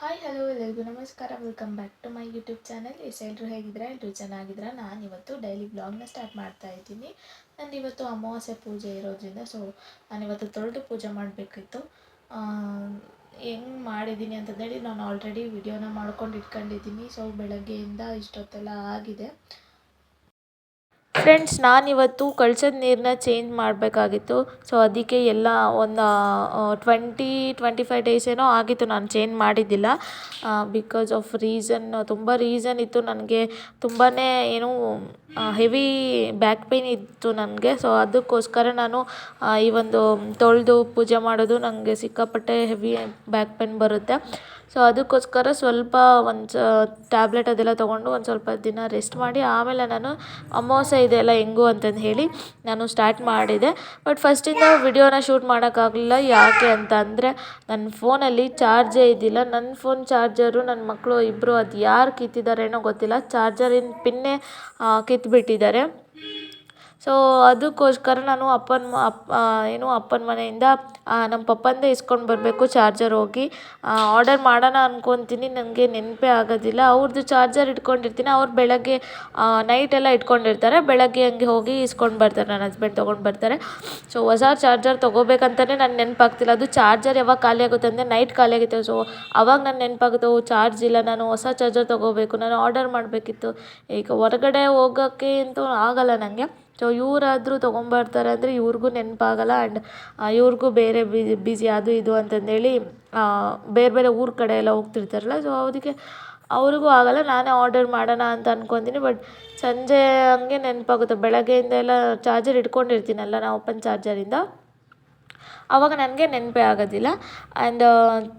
Hi hello ಎಲ್ಲರಿಗೂ ನಮಸ್ಕಾರ. Welcome back to my YouTube channel ಎಲ್ಲರೂ ಹೇಗಿದ್ದೀರಾ? ಎಲ್ಲರೂ ಚೆನ್ನಾಗಿದ್ದೀರಾ? ನಾನು ಇವತ್ತು ಡೈಲಿ ಬ್ಲಾಗ್ನ ಸ್ಟಾರ್ಟ್ ಮಾಡ್ತಾ ಇದ್ದೀನಿ. ನಾನು ಇವತ್ತು ಅಮಾವಾಸ್ಯೆ ಪೂಜೆ ಇರೋದ್ರಿಂದ ಸೊ ನಾನು ಇವತ್ತು ತೊಳೆದು ಪೂಜೆ ಮಾಡಬೇಕಿತ್ತು. ಹೆಂಗೆ ಮಾಡಿದ್ದೀನಿ ಅಂತಂದೇಳಿ ನಾನು ಆಲ್ರೆಡಿ ವಿಡಿಯೋನ ಮಾಡ್ಕೊಂಡು ಇಟ್ಕೊಂಡಿದ್ದೀನಿ. ಸೊ ಬೆಳಗ್ಗೆಯಿಂದ ಇಷ್ಟೊತ್ತೆಲ್ಲ ಆಗಿದೆ. ಫ್ರೆಂಡ್ಸ್ ನಾನಿವತ್ತು ಕಳ್ಸದ ನೀರನ್ನ ಚೇಂಜ್ ಮಾಡಬೇಕಾಗಿತ್ತು. ಸೊ ಅದಕ್ಕೆ ಎಲ್ಲ ಒಂದು ಟ್ವೆಂಟಿ ಟ್ವೆಂಟಿ ಫೈವ್ ಡೇಸ್ ಏನೋ ಆಗಿತ್ತು. ನಾನು ಚೇಂಜ್ ಮಾಡಿದ್ದಿಲ್ಲ. ಬಿಕಾಸ್ ಆಫ್ ರೀಸನ್ ತುಂಬ ರೀಸನ್ ಇತ್ತು ನನಗೆ. ತುಂಬಾ ಏನು ಹೆವಿ ಬ್ಯಾಕ್ ಪೇಯ್ನ್ ಇತ್ತು ನನಗೆ. ಸೊ ಅದಕ್ಕೋಸ್ಕರ ನಾನು ಈ ಒಂದು ತೊಳೆದು ಪೂಜೆ ಮಾಡೋದು ನನಗೆ ಸಿಕ್ಕಾಪಟ್ಟೆ ಹೆವಿ ಬ್ಯಾಕ್ ಪೇಯ್ನ್ ಬರುತ್ತೆ. ಸೊ ಅದಕ್ಕೋಸ್ಕರ ಸ್ವಲ್ಪ ಒಂದು ಟ್ಯಾಬ್ಲೆಟ್ ಅದೆಲ್ಲ ತೊಗೊಂಡು ಒಂದು ಸ್ವಲ್ಪ ದಿನ ರೆಸ್ಟ್ ಮಾಡಿ. ಆಮೇಲೆ ನಾನು ಅಮಾವಾಸ್ಯೆ ಇದೆಯಲ್ಲ ಹೆಂಗೋ ಅಂತಂದು ಹೇಳಿ ನಾನು ಸ್ಟಾರ್ಟ್ ಮಾಡಿದೆ. ಬಟ್ ಫಸ್ಟಿಂದ ವಿಡಿಯೋನ ಶೂಟ್ ಮಾಡೋಕ್ಕಾಗಲಿಲ್ಲ. ಯಾಕೆ ಅಂತ ಅಂದರೆ ನನ್ನ ಫೋನಲ್ಲಿ ಚಾರ್ಜೇ ಇದ್ದಿಲ್ಲ. ನನ್ನ ಫೋನ್ ಚಾರ್ಜರು ನನ್ನ ಮಕ್ಕಳು ಇಬ್ಬರು ಅದು ಯಾರು ಕಿತ್ತಿದ್ದಾರೇನೋ ಗೊತ್ತಿಲ್ಲ. ಚಾರ್ಜರಿನ ಪಿನ್ನೇ ಕಿತ್ಬಿಟ್ಟಿದ್ದಾರೆ. ಸೊ ಅದಕ್ಕೋಸ್ಕರ ನಾನು ಅಪ್ಪನ ಅಪ್ಪ ಏನು ಅಪ್ಪನ ಮನೆಯಿಂದ ನಮ್ಮ ಪಪ್ಪಂದೇ ಇಸ್ಕೊಂಡು ಬರಬೇಕು ಚಾರ್ಜರ್ ಹೋಗಿ. ಆರ್ಡರ್ ಮಾಡೋಣ ಅಂದ್ಕೊತೀನಿ ನನಗೆ ನೆನಪೇ ಆಗೋದಿಲ್ಲ. ಅವ್ರದ್ದು ಚಾರ್ಜರ್ ಇಟ್ಕೊಂಡಿರ್ತೀನಿ, ಅವ್ರು ಬೆಳಗ್ಗೆ ನೈಟ್ ಎಲ್ಲ ಇಟ್ಕೊಂಡಿರ್ತಾರೆ. ಬೆಳಗ್ಗೆ ಹಂಗೆ ಹೋಗಿ ಇಸ್ಕೊಂಡು ಬರ್ತಾರೆ, ನನ್ನ ಹಸ್ಬೆಂಡ್ ತೊಗೊಂಡು ಬರ್ತಾರೆ. ಸೊ ಹೊಸ ಚಾರ್ಜರ್ ತೊಗೋಬೇಕಂತಲೇ ನಾನು ನೆನಪಾಗ್ತಿಲ್ಲ. ಅದು ಚಾರ್ಜರ್ ಯಾವಾಗ ಖಾಲಿ ಆಗುತ್ತೆ ಅಂದರೆ ನೈಟ್ ಖಾಲಿ ಆಗುತ್ತೆ. ಸೊ ಅವಾಗ ನಾನು ನೆನಪಾಗುತ್ತೆ ಚಾರ್ಜ್ ಇಲ್ಲ, ನಾನು ಹೊಸ ಚಾರ್ಜರ್ ತೊಗೋಬೇಕು, ನಾನು ಆರ್ಡರ್ ಮಾಡಬೇಕಿತ್ತು. ಈಗ ಹೊರಗಡೆ ಹೋಗೋಕ್ಕೆ ಅಂತೂ ಆಗೋಲ್ಲ ನನಗೆ ಸೊ ಇವರಾದರೂ ತೊಗೊಂಬರ್ತಾರೆ ಅಂದರೆ ಇವ್ರಿಗೂ ನೆನಪಾಗಲ್ಲ ಆ್ಯಂಡ್ ಇವ್ರಿಗೂ ಬೇರೆ ಬಿಸಿ ಅದು ಇದು ಅಂತಂದೇಳಿ ಬೇರೆ ಬೇರೆ ಊರ ಕಡೆ ಎಲ್ಲ ಹೋಗ್ತಿರ್ತಾರಲ್ಲ. ಸೊ ಅದಕ್ಕೆ ಅವ್ರಿಗೂ ಆಗಲ್ಲ. ನಾನೇ ಆರ್ಡರ್ ಮಾಡೋಣ ಅಂತ ಅಂದ್ಕೊತೀನಿ ಬಟ್ ಸಂಜೆ ಹಂಗೆ ನೆನಪಾಗುತ್ತೆ. ಬೆಳಗ್ಗೆಯಿಂದ ಎಲ್ಲ ಚಾರ್ಜರ್ ಇಟ್ಕೊಂಡಿರ್ತೀನಲ್ಲ, ನಾ ಓಪನ್ ಚಾರ್ಜರಿಂದ ಆವಾಗ ನನಗೆ ನೆನಪೇ ಆಗೋದಿಲ್ಲ. ಆ್ಯಂಡ್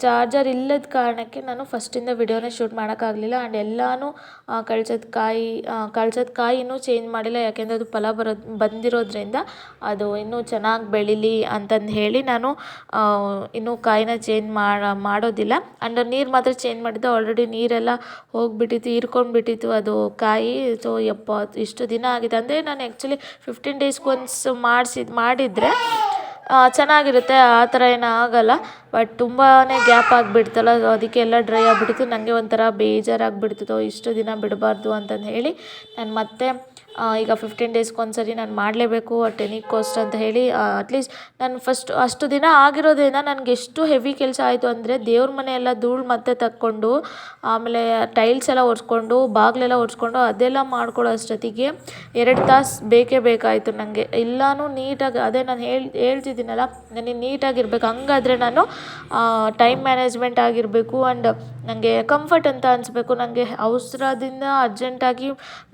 ಚಾರ್ಜರ್ ಇಲ್ಲದ ಕಾರಣಕ್ಕೆ ನಾನು ಫಸ್ಟಿಂದ ವಿಡಿಯೋನೇ ಶೂಟ್ ಮಾಡೋಕ್ಕಾಗಲಿಲ್ಲ. ಆ್ಯಂಡ್ ಎಲ್ಲನೂ ಕಳ್ಸದ ಕಾಯಿ ಕಳ್ಸದ ಕಾಯಿನೂ ಚೇಂಜ್ ಮಾಡಿಲ್ಲ. ಯಾಕೆಂದರೆ ಅದು ಫಲ ಬರೋದು ಬಂದಿರೋದ್ರಿಂದ ಅದು ಇನ್ನೂ ಚೆನ್ನಾಗಿ ಬೆಳೀಲಿ ಅಂತಂದು ಹೇಳಿ ನಾನು ಇನ್ನೂ ಕಾಯಿನ ಚೇಂಜ್ ಮಾಡೋದಿಲ್ಲ. ಆ್ಯಂಡ್ ನೀರು ಮಾತ್ರ ಚೇಂಜ್ ಮಾಡಿದ್ದೆ ಆಲ್ರೆಡಿ ನೀರೆಲ್ಲ ಹೋಗಿಬಿಟ್ಟಿತ್ತು, ಹೀರ್ಕೊಂಡ್ಬಿಟ್ಟಿತ್ತು ಅದು ಕಾಯಿ. ಸೊ ಯಪ್ಪ, ಇಷ್ಟು ದಿನ ಆಗಿದೆ. ಅಂದರೆ ನಾನು ಆ್ಯಕ್ಚುಲಿ ಫಿಫ್ಟೀನ್ ಡೇಸ್ಗೊಂದು ಮಾಡಿಸಿದ್ದು ಮಾಡಿದರೆ ಚೆನ್ನಾಗಿರುತ್ತೆ, ಆ ಥರ ಏನು ಆಗಲ್ಲ. ಬಟ್ ತುಂಬಾ ಗ್ಯಾಪ್ ಆಗಿಬಿಡ್ತಲ್ಲ ಅದಕ್ಕೆ ಎಲ್ಲ ಡ್ರೈ ಆಗಿಬಿಡ್ತು. ನನಗೆ ಒಂಥರ ಬೇಜಾರಾಗಿಬಿಡ್ತಿತ್ತು ಇಷ್ಟು ದಿನ ಬಿಡಬಾರ್ದು ಅಂತಂದು ಹೇಳಿ, ನಾನು ಮತ್ತೆ ಈಗ ಫಿಫ್ಟೀನ್ ಡೇಸ್ಗೆ ಸರಿ ನಾನು ಮಾಡಲೇಬೇಕು, ಆ ಎನಿ ಕೋಸ್ಟ್ ಅಂತ ಹೇಳಿ ಅಟ್ಲೀಸ್ಟ್ ನಾನು ಫಸ್ಟ್ ಅಷ್ಟು ದಿನ ಆಗಿರೋದ್ರಿಂದ ನನಗೆ ಎಷ್ಟು ಹೆವಿ ಕೆಲಸ ಆಯಿತು ಅಂದರೆ ದೇವ್ರ ಮನೆ ಎಲ್ಲ ಧೂಳು ಮತ್ತೆ ತಕ್ಕೊಂಡು, ಆಮೇಲೆ ಟೈಲ್ಸ್ ಎಲ್ಲ ಒರೆಸ್ಕೊಂಡು, ಬಾಗಿಲೆಲ್ಲ ಒರೆಸ್ಕೊಂಡು ಅದೆಲ್ಲ ಮಾಡ್ಕೊಳ್ಳೋ ಅಷ್ಟೊತ್ತಿಗೆ ಎರಡು ತಾಸು ಬೇಕೇ ಬೇಕಾಯಿತು ನನಗೆ ಎಲ್ಲನೂ ನೀಟಾಗಿ, ಅದೇ ನಾನು ಹೇಳಿ, ಹೇಳ್ತಿದ್ದೀನಲ್ಲ, ನನಗೆ ನೀಟಾಗಿರ್ಬೇಕು. ಹಂಗಾದ್ರೆ ನಾನು ಟೈಮ್ ಮ್ಯಾನೇಜ್ಮೆಂಟ್ ಆಗಿರಬೇಕು ಆ್ಯಂಡ್ ನನಗೆ ಕಂಫರ್ಟ್ ಅಂತ ಅನಿಸ್ಬೇಕು. ನನಗೆ ಅವಸರದಿಂದ ಅರ್ಜೆಂಟಾಗಿ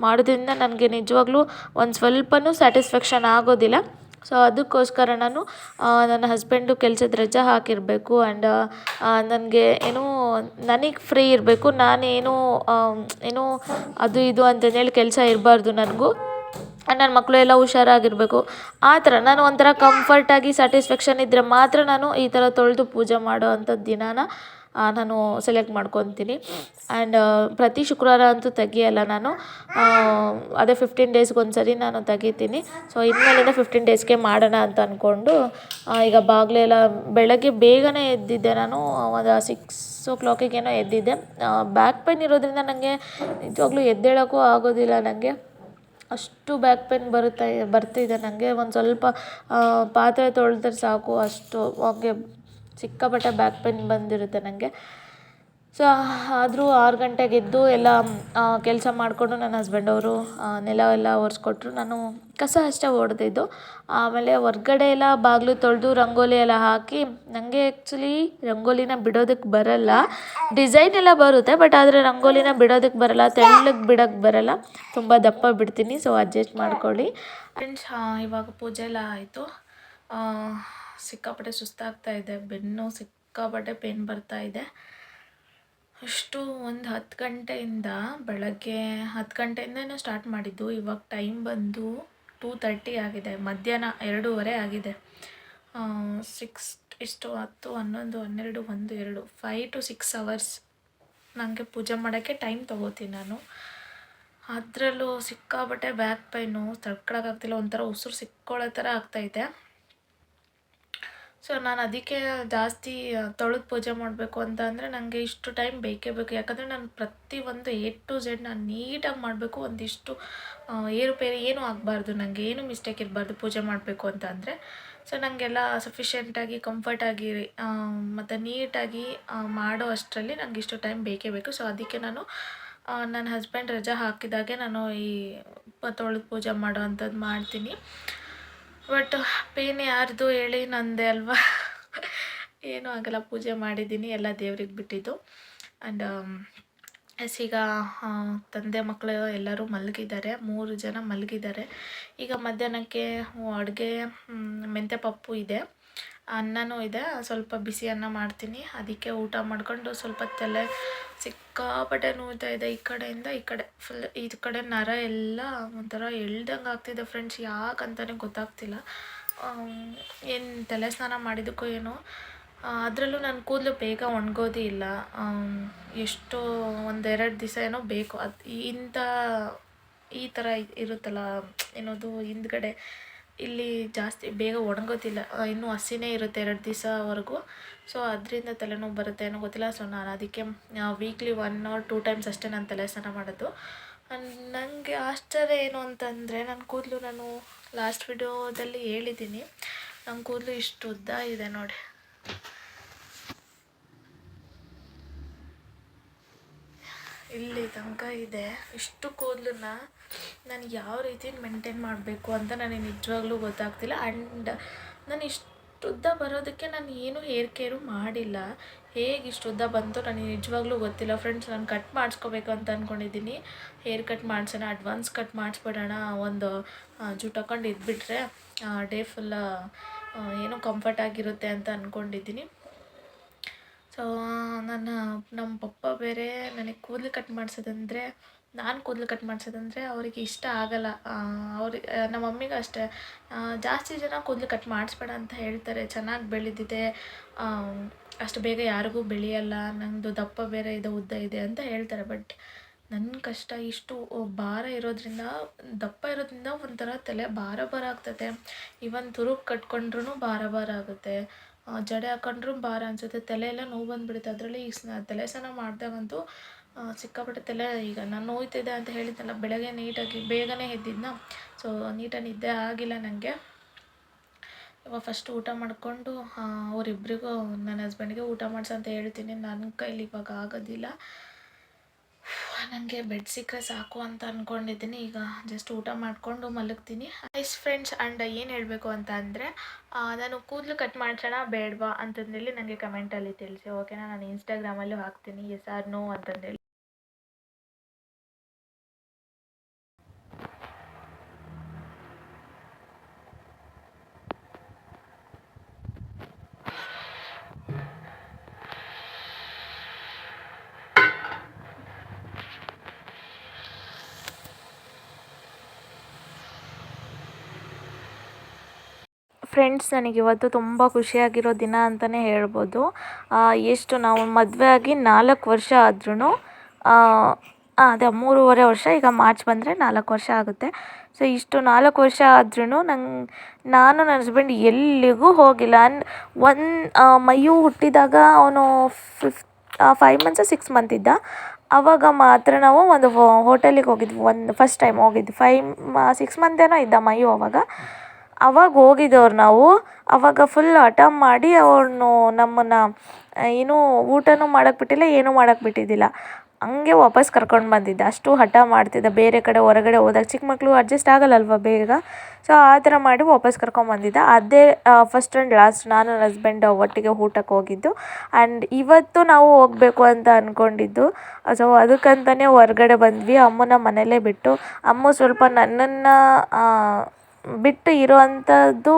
ಮಾಡೋದ್ರಿಂದ ನನಗೆ ನಿಜವಾಗ್ಲೂ ಒಂದು ಸ್ವಲ್ಪನೂ ಸ್ಯಾಟಿಸ್ಫ್ಯಾಕ್ಷನ್ ಆಗೋದಿಲ್ಲ. ಸೊ ಅದಕ್ಕೋಸ್ಕರ ನಾನು ನನ್ನ ಹಸ್ಬೆಂಡು ಕೆಲ್ಸದ ರಜೆ ಹಾಕಿರಬೇಕು ಆ್ಯಂಡ್ ನನಗೆ ಏನೂ, ನನಗೆ ಫ್ರೀ ಇರಬೇಕು. ನಾನೇನು ಏನು ಅದು ಇದು ಅಂತಂದೇಳಿ ಕೆಲಸ ಇರಬಾರ್ದು ನನಗೂ. ನನ್ನ ಮಕ್ಕಳು ಎಲ್ಲ ಹುಷಾರಾಗಿರಬೇಕು. ಆ ಥರ ನಾನು ಒಂಥರ ಕಂಫರ್ಟಾಗಿ ಸ್ಯಾಟಿಸ್ಫ್ಯಾಕ್ಷನ್ ಇದ್ದರೆ ಮಾತ್ರ ನಾನು ಈ ಥರ ತೊಳೆದು ಪೂಜೆ ಮಾಡೋ ಅಂಥದ್ದು ದಿನಾನ ನಾನು ಸೆಲೆಕ್ಟ್ ಮಾಡ್ಕೊತೀನಿ. ಆ್ಯಂಡ್ ಪ್ರತಿ ಶುಕ್ರವಾರ ಅಂತೂ ತೆಗಿಯಲ್ಲ ನಾನು. ಅದೇ ಫಿಫ್ಟೀನ್ ಡೇಸ್ಗೆ ಒಂದು ಸರಿ ನಾನು ತೆಗಿತೀನಿ. ಸೊ ಇನ್ಮೇಲಿಂದ ಫಿಫ್ಟೀನ್ ಡೇಸ್ಗೆ ಮಾಡೋಣ ಅಂತ ಅಂದ್ಕೊಂಡು ಈಗ ಬಾಗಿಲೆಲ್ಲ ಬೆಳಗ್ಗೆ ಬೇಗನೆ ಎದ್ದಿದ್ದೆ ನಾನು. ಒಂದು ಸಿಕ್ಸ್ ಓ ಕ್ಲಾಕಿಗೇನೋ ಎದ್ದಿದ್ದೆ. ಬ್ಯಾಕ್ ಪೈನ್ ಇರೋದ್ರಿಂದ ನನಗೆ ನಿಜವಾಗ್ಲೂ ಎದ್ದೇಳೋಕ್ಕೂ ಆಗೋದಿಲ್ಲ ನನಗೆ ಅಷ್ಟು ಬ್ಯಾಕ್ ಪೇನ್ ಬರುತ್ತೆ, ಬರ್ತಿದೆ ನನಗೆ ಒಂದು ಸ್ವಲ್ಪ ಪಾತ್ರೆ ತೊಳೆದ್ರೆ ಸಾಕು ಅಷ್ಟು. ಹಾಗೆ ಸಿಕ್ಕಾಪಟ್ಟೆ ಬ್ಯಾಕ್ ಪೇನ್ ಬಂದಿರುತ್ತೆ ನನಗೆ ಸೊ ಆದರೂ ಆರು ಗಂಟೆಗೆ ಎದ್ದು ಎಲ್ಲ ಕೆಲಸ ಮಾಡಿಕೊಂಡು ನನ್ನ ಹಸ್ಬೆಂಡ್ ಅವರು ನೆಲ ಎಲ್ಲ ಒರೆಸ್ಕೊಟ್ರು. ನಾನು ಕಸ ಅಷ್ಟೇ ಹೊಡೆದಿದ್ದು ಆಮೇಲೆ ಹೊರ್ಗಡೆ ಎಲ್ಲ ಬಾಗಿಲು ತೊಳೆದು ರಂಗೋಲಿ ಎಲ್ಲ ಹಾಕಿ ನನಗೆ ಆ್ಯಕ್ಚುಲಿ ರಂಗೋಲಿನ ಬಿಡೋದಕ್ಕೆ ಬರಲ್ಲ. ಡಿಸೈನ್ ಎಲ್ಲ ಬರುತ್ತೆ ಬಟ್ ಆದರೆ ರಂಗೋಲಿನ ಬಿಡೋದಕ್ಕೆ ಬರಲ್ಲ, ತೆಳ್ಳಗೆ ಬಿಡೋಕ್ಕೆ ಬರಲ್ಲ. ತುಂಬ ದಪ್ಪ ಬಿಡ್ತೀನಿ ಸೊ ಅಡ್ಜಸ್ಟ್ ಮಾಡ್ಕೊಳ್ಳಿ. ಫ್ರೆಂಡ್ಸ್ ಇವಾಗ ಪೂಜೆ ಎಲ್ಲ ಆಯಿತು. ಸಿಕ್ಕಾಪಟ್ಟೆ ಸುಸ್ತಾಗ್ತಾ ಇದೆ, ಬೆನ್ನು ಸಿಕ್ಕಾಪಟ್ಟೆ ಪೇನ್ ಬರ್ತಾ ಇದೆ. ಅಷ್ಟು ಒಂದು ಹತ್ತು ಗಂಟೆಯಿಂದ ಬೆಳಗ್ಗೆ ಹತ್ತು ಗಂಟೆಯಿಂದನೇ ಸ್ಟಾರ್ಟ್ ಮಾಡಿದ್ದು. ಇವಾಗ ಟೈಮ್ ಬಂದು ಟೂ ತರ್ಟಿ ಆಗಿದೆ, ಮಧ್ಯಾಹ್ನ ಎರಡೂವರೆ ಆಗಿದೆ. ಸಿಕ್ಸ್ ಇಷ್ಟು ಹತ್ತು, ಹನ್ನೊಂದು, ಹನ್ನೆರಡು, ಒಂದು, ಎರಡು ಫೈ ಟು ಸಿಕ್ಸ್ ಅವರ್ಸ್ ನನಗೆ ಪೂಜೆ ಮಾಡೋಕ್ಕೆ ಟೈಮ್ ತೊಗೋತೀನಿ ನಾನು. ಅದರಲ್ಲೂ ಸಿಕ್ಕಾಬಟ್ಟೆ ಬ್ಯಾಕ್ ಪೈನು ತಡ್ಕೊಳಕ್ಕಾಗ್ತಿಲ್ಲ, ಒಂಥರ ಉಸಿರು ಸಿಕ್ಕೊಳ್ಳೋ ಥರ ಆಗ್ತೈತೆ ಸೊ ನಾನು ಅದಕ್ಕೆ ಜಾಸ್ತಿ ತೊಳೆದು ಪೂಜೆ ಮಾಡಬೇಕು ಅಂತ ಅಂದರೆ ನನಗೆ ಇಷ್ಟು ಟೈಮ್ ಬೇಕೇ ಬೇಕು. ಯಾಕಂದರೆ ನಾನು ಪ್ರತಿಯೊಂದು ಎ ಟು ಝೆಡ್ ನಾನು ನೀಟಾಗಿ ಮಾಡಬೇಕು. ಒಂದಿಷ್ಟು ಏರುಪೇರು ಏನೂ ಆಗಬಾರ್ದು. ನನಗೆ ಏನು ಮಿಸ್ಟೇಕ್ ಇರಬಾರ್ದು ಪೂಜೆ ಮಾಡಬೇಕು ಅಂತ ಅಂದರೆ. ಸೊ ನನಗೆಲ್ಲ ಸಫಿಷಿಯೆಂಟಾಗಿ ಕಂಫರ್ಟಾಗಿ ಮತ್ತು ನೀಟಾಗಿ ಮಾಡೋ ಅಷ್ಟರಲ್ಲಿ ನನಗೆ ಇಷ್ಟು ಟೈಮ್ ಬೇಕೇ ಬೇಕು. ಸೊ ಅದಕ್ಕೆ ನಾನು ನನ್ನ ಹಸ್ಬೆಂಡ್ ರಜಾ ಹಾಕಿದಾಗೆ ನಾನು ಈ ತೊಳೆದು ಪೂಜೆ ಮಾಡೋ ಅಂಥದ್ದು ಮಾಡ್ತೀನಿ. ಬಟ್ ಪೇನ್ ಯಾರ್ದು ಹೇಳಿ ನಂದೆ ಅಲ್ವಾ? ಏನೂ ಆಗಲ್ಲ, ಪೂಜೆ ಮಾಡಿದ್ದೀನಿ, ಎಲ್ಲ ದೇವ್ರಿಗೆ ಬಿಟ್ಟಿದ್ದು. ಆ್ಯಂಡ್ ಎಸ್ ಈಗ ತಂದೆ ಮಕ್ಕಳು ಎಲ್ಲರೂ ಮಲಗಿದ್ದಾರೆ, ಮೂರು ಜನ ಮಲಗಿದ್ದಾರೆ. ಈಗ ಮಧ್ಯಾಹ್ನಕ್ಕೆ ಅಡುಗೆ ಮೆಂತ್ಯ ಪಪ್ಪು ಇದೆ. ಅನ್ನನೂ ಇದೆ, ಸ್ವಲ್ಪ ಬಿಸಿ ಅನ್ನ ಮಾಡ್ತೀನಿ. ಅದಕ್ಕೆ ಊಟ ಮಾಡಿಕೊಂಡು ಸ್ವಲ್ಪ ತಲೆ ಸಿಕ್ಕಾಪಟ್ಟೆ ನೋಯ್ತಾ ಇದೆ ಈ ಕಡೆಯಿಂದ ಈ ಕಡೆ. ಫುಲ್ ಈ ಕಡೆ ನರ ಎಲ್ಲ ಒಂಥರ ಎಳ್ದಂಗೆ ಆಗ್ತಿದೆ ಫ್ರೆಂಡ್ಸ್ ಯಾಕಂತಲೇ ಗೊತ್ತಾಗ್ತಿಲ್ಲ. ಏನು ತಲೆ ಸ್ನಾನ ಮಾಡಿದ್ದಕ್ಕೂ ಏನೋ. ಅದರಲ್ಲೂ ನನ್ನ ಕೂದಲು ಬೇಗ ಒಣಗೋದೇ ಇಲ್ಲ. ಎಷ್ಟು ಒಂದೆರಡು ದಿವಸ ಏನೋ ಬೇಕು. ಅದು ಇಂಥ ಈ ಥರ ಇರುತ್ತಲ್ಲ, ಏನೋದು ಹಿಂದ್ಗಡೆ ಇಲ್ಲಿ ಜಾಸ್ತಿ ಬೇಗ ಒಣಗೋದಿಲ್ಲ ಇನ್ನೂ ಹಸಿನೇ ಇರುತ್ತೆ ಎರಡು ದಿವಸವರೆಗೂ. ಸೊ ಅದರಿಂದ ತಲೆನೋವು ಬರುತ್ತೆ ಏನೋ ಗೊತ್ತಿಲ್ಲ. ಸೊ ನಾನು ಅದಕ್ಕೆ weekly one or two times ಅಷ್ಟೇ ನಾನು ತಲೆ ಸ್ನಾನ ಮಾಡೋದು ನನಗೆ ಆಶ್ಚರ್ಯ ಏನು ಅಂತಂದರೆ ನನ್ನ ಕೂದಲು ನಾನು ಲಾಸ್ಟ್ ವಿಡಿಯೋದಲ್ಲಿ ಹೇಳಿದ್ದೀನಿ. ನನ್ನ ಕೂದಲು ಇಷ್ಟು ಉದ್ದ ಇದೆ ನೋಡಿ. ಇಲ್ಲಿ ತನಕ ಇದೆ. ಇಷ್ಟು ಕೂದಲನ್ನ ನಾನು ಯಾವ ರೀತಿ ಮೇಂಟೈನ್ ಮಾಡಬೇಕು ಅಂತ ನನಗೆ ನಿಜವಾಗ್ಲೂ ಗೊತ್ತಾಗ್ತಿಲ್ಲ. ಆ್ಯಂಡ್ ನಾನು ಇಷ್ಟು ಉದ್ದ ಬರೋದಕ್ಕೆ ನಾನು ಏನು ಹೇರ್ ಕೇರು ಮಾಡಿಲ್ಲ. ಹೇಗೆ ಇಷ್ಟು ಉದ್ದ ಬಂತು ನನಗೆ ನಿಜವಾಗ್ಲೂ ಗೊತ್ತಿಲ್ಲ. ಫ್ರೆಂಡ್ಸ್ ನಾನು ಕಟ್ ಮಾಡಿಸ್ಕೋಬೇಕು ಅಂತ ಅಂದ್ಕೊಂಡಿದ್ದೀನಿ ಹೇರ್ ಕಟ್ ಮಾಡಿಸೋಣ ಅಡ್ವಾನ್ಸ್ ಕಟ್ ಮಾಡಿಸ್ಬಿಡೋಣ ಒಂದು ಜೂಟ್ ಹಾಕೊಂಡು ಇದ್ಬಿಟ್ರೆ ಡೇ ಫುಲ್ಲ ಏನೋ ಕಂಫರ್ಟ್ ಆಗಿರುತ್ತೆ ಅಂತ ಅಂದ್ಕೊಂಡಿದ್ದೀನಿ ಸೊ ನನ್ನ ನಮ್ಮ ಪಪ್ಪ ಬೇರೆ ನನಗೆ ಕೂದಲು ಕಟ್ ಮಾಡಿಸೋದಂದ್ರೆ, ನಾನು ಕೂದಲು ಕಟ್ ಮಾಡಿಸೋದಂದ್ರೆ ಅವರಿಗೆ ಇಷ್ಟ ಆಗಲ್ಲ. ಅವ್ರಿಗೆ ನಮ್ಮ ಮಮ್ಮಿಗೂ ಅಷ್ಟೇ. ಜಾಸ್ತಿ ಜನ ಕೂದಲು ಕಟ್ ಮಾಡಿಸ್ಬೇಡ ಅಂತ ಹೇಳ್ತಾರೆ. ಚೆನ್ನಾಗಿ ಬೆಳೆದಿದೆ. ಅಷ್ಟು ಬೇಗ ಯಾರಿಗೂ ಬೆಳೆಯಲ್ಲ. ನನ್ನದು ದಪ್ಪ ಬೇರೆ ಇದೆ, ಉದ್ದ ಇದೆ ಅಂತ ಹೇಳ್ತಾರೆ. ಬಟ್ ನನ್ನ ಕಷ್ಟ ಇಷ್ಟು ಭಾರ ಇರೋದ್ರಿಂದ, ದಪ್ಪ ಇರೋದ್ರಿಂದ ಒಂಥರ ತಲೆ ಭಾರ ಭಾರ ಆಗ್ತದೆ. ಇವನ್ ತುರುಗ್ ಕಟ್ಕೊಂಡ್ರೂ ಭಾರ ಭಾರ ಆಗುತ್ತೆ. ಜಡೆ ಹಾಕೊಂಡ್ರೂ ಭಾರ ಅನಿಸುತ್ತೆ. ತಲೆ ಎಲ್ಲ ನೋವು ಬಂದುಬಿಡುತ್ತೆ. ಅದರಲ್ಲಿ ಈ ತಲೆ ಸ್ನಾನ ಮಾಡಿದಾಗಂತೂ ಸಿಕ್ಕಾಪಟ್ಟೆ ತಲೆ ಈಗ ನಾನು ನೋಯ್ತಿದ್ದೆ ಅಂತ ಹೇಳಿದ್ನಲ್ಲ, ಬೆಳಗ್ಗೆ ನೀಟಾಗಿ ಬೇಗನೆ ಎದ್ದಿದ್ನ. ಸೊ ನೀಟಾಗಿ ನಿದ್ದೆ ಆಗಿಲ್ಲ ನನಗೆ ಇವಾಗ ಫಸ್ಟ್ ಊಟ ಮಾಡಿಕೊಂಡು ಅವರಿಬ್ಬರಿಗೂ ನನ್ನ ಹಸ್ಬೆಂಡ್ಗೆ ಊಟ ಮಾಡಿಸು ಅಂತ ಹೇಳ್ತೀನಿ. ನನ್ನ ಕೈಲಿ ಇವಾಗ ಆಗೋದಿಲ್ಲ. ನನಗೆ ಬೆಡ್ ಸಿಕ್ಕರೆ ಸಾಕು ಅಂತ ಅಂದ್ಕೊಂಡಿದ್ದೀನಿ ಈಗ ಜಸ್ಟ್ ಊಟ ಮಾಡಿಕೊಂಡು ಮಲಗ್ತೀನಿ. ಐಸ್ ಫ್ರೆಂಡ್ಸ್ ಅಂಡ್ ಏನು ಹೇಳಬೇಕು ಅಂತ ಅಂದರೆ ನಾನು ಕೂದಲು ಕಟ್ ಮಾಡ್ಸೋಣ ಬೇಡವಾ ಅಂತಂದೇಳಿ ನನಗೆ ಕಮೆಂಟಲ್ಲಿ ತಿಳಿಸಿ. ಓಕೆನಾ ನಾನು ಇನ್ಸ್ಟಾಗ್ರಾಮಲ್ಲೂ ಹಾಕ್ತೀನಿ. ಎಸ್ ಆರ್ ನೋ ಅಂತಂದೇಳಿ. ಫ್ರೆಂಡ್ಸ್ ನನಗೆ ಇವತ್ತು ತುಂಬ ಖುಷಿಯಾಗಿರೋ ದಿನ ಅಂತಲೇ ಹೇಳ್ಬೋದು. ಎಷ್ಟು ನಾವು ಮದುವೆ ಆಗಿ ನಾಲ್ಕು ವರ್ಷ ಆದ್ರೂ ಅದೇ ಮೂರುವರೆ ವರ್ಷ, ಈಗ ಮಾರ್ಚ್ ಬಂದರೆ ನಾಲ್ಕು ವರ್ಷ ಆಗುತ್ತೆ. ಸೊ, ಇಷ್ಟು ನಾಲ್ಕು ವರ್ಷ ಆದ್ರೂ ನಂಗೆ, ನಾನು ನನ್ನ ಹಸ್ಬೆಂಡ್ ಎಲ್ಲಿಗೂ ಹೋಗಿಲ್ಲ. ಅನ್ ಒನ್ ಮೈಯು ಹುಟ್ಟಿದಾಗ ಅವನು ಫಿಫ್ ಫೈವ್ ಮಂತ್ಸ ಸಿಕ್ಸ್ ಮಂತ್ ಇದ್ದ. ಆವಾಗ ಮಾತ್ರ ನಾವು ಒಂದು ಹೋಟೆಲಿಗೆ ಹೋಗಿದ್ವಿ. ಒಂದು ಫಸ್ಟ್ ಟೈಮ್ ಹೋಗಿದ್ವಿ. ಫೈವ್ ಸಿಕ್ಸ್ ಮಂತ್ ಏನೋ ಇದ್ದ ಮೈಯು ಅವಾಗ. ಅವಾಗ ಹೋಗಿದ್ದವ್ರು ನಾವು. ಅವಾಗ ಫುಲ್ ಹಠ ಮಾಡಿ ಅವನು ನಮ್ಮನ್ನು ಏನೂ ಊಟನೂ ಮಾಡಕ್ಕೆ ಬಿಟ್ಟಿಲ್ಲ, ಏನೂ ಮಾಡಕ್ಕೆ ಬಿಟ್ಟಿದ್ದಿಲ್ಲ. ಹಂಗೆ ವಾಪಸ್ ಕರ್ಕೊಂಡು ಬಂದಿದ್ದ. ಅಷ್ಟು ಹಠ ಮಾಡ್ತಿದ್ದ. ಬೇರೆ ಕಡೆ ಹೊರಗಡೆ ಹೋದಾಗ ಚಿಕ್ಕ ಮಕ್ಕಳು ಅಡ್ಜಸ್ಟ್ ಆಗಲ್ಲಲ್ವ ಬೇಗ? ಸೊ ಆ ಥರ ಮಾಡಿ ವಾಪಸ್ ಕರ್ಕೊಂಬಂದಿದ್ದ ಅದೇ ಫಸ್ಟ್ ಆ್ಯಂಡ್ ಲಾಸ್ಟ್ ನಾನು ನನ್ನ ಹಸ್ಬೆಂಡ್ ಒಟ್ಟಿಗೆ ಊಟಕ್ಕೆ ಹೋಗಿದ್ದು. ಆ್ಯಂಡ್ ಇವತ್ತು ನಾವು ಹೋಗಬೇಕು ಅಂತ ಅಂದ್ಕೊಂಡಿದ್ದು ಸೊ ಅದಕ್ಕಂತಲೇ ಹೊರಗಡೆ ಬಂದ್ವಿ. ಅಮ್ಮನ ಮನೆಯಲ್ಲೇ ಬಿಟ್ಟು. ಅಮ್ಮ ಸ್ವಲ್ಪ ನನ್ನನ್ನು ಬಿಟ್ಟು ಇರೋ ಅಂಥದ್ದು